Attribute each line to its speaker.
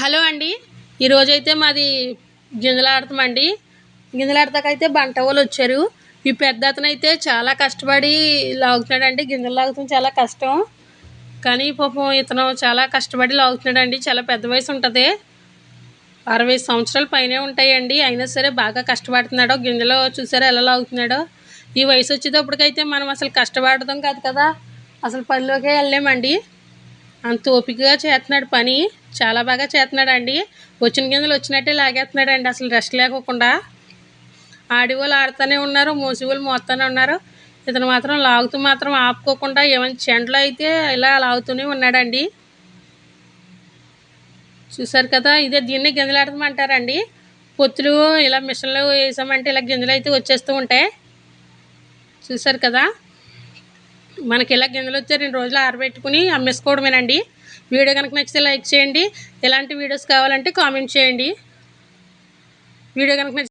Speaker 1: Hello అండి. ఈరోజైతే మాది గింజలాడతామండి. గింజలాడతాకైతే బంట వాళ్ళు వచ్చారు. ఈ పెద్ద అతనైతే చాలా కష్టపడి లాగుతున్నాడండి. గింజలు లాగుతాం చాలా కష్టం. కానీ పాపం ఇతను చాలా కష్టపడి లాగుతున్నాడండి. చాలా పెద్ద వయసు ఉంటుంది. అరవై సంవత్సరాల పైనే ఉంటాయండి. అయినా సరే బాగా కష్టపడుతున్నాడు గింజలు చూసారో ఎలా లాగుతున్నాడో. ఈ వయసు వచ్చేటప్పటికైతే మనం అసలు కష్టపడతాం కాదు కదా. అసలు పనిలోకే వెళ్ళలేమండి. అంత ఓపికగా చేస్తున్నాడు పని. చాలా బాగా చేస్తున్నాడు అండి వచ్చిన గింజలు వచ్చినట్టే లాగేస్తున్నాడు అండి అసలు రెస్ట్ లేకోకుండా. ఆడివాళ్ళు ఆడుతూనే ఉన్నారు మూసివాళ్ళు మోస్తూనే ఉన్నారు. ఇతను మాత్రం లాగుతూ మాత్రం ఆపుకోకుండా ఏమైనా చెండ్లు అయితే ఇలా లాగుతూనే ఉన్నాడండి. చూసారు కదా ఇదే దీన్ని గింజలాడతామంటారండి పొత్తులు ఇలా మిషన్లు వేసామంటే ఇలా గింజలు అయితే వచ్చేస్తూ ఉంటాయి. చూసారు కదా మనకి ఇలా గింజలు వచ్చే రెండు రోజులు ఆరబెట్టుకుని అమ్మేసుకోవడమేనండి. వీడియో కనుక నచ్చితే లైక్ చేయండి. ఇలాంటి వీడియోస్ కావాలంటే కామెంట్ చేయండి. వీడియో కనుక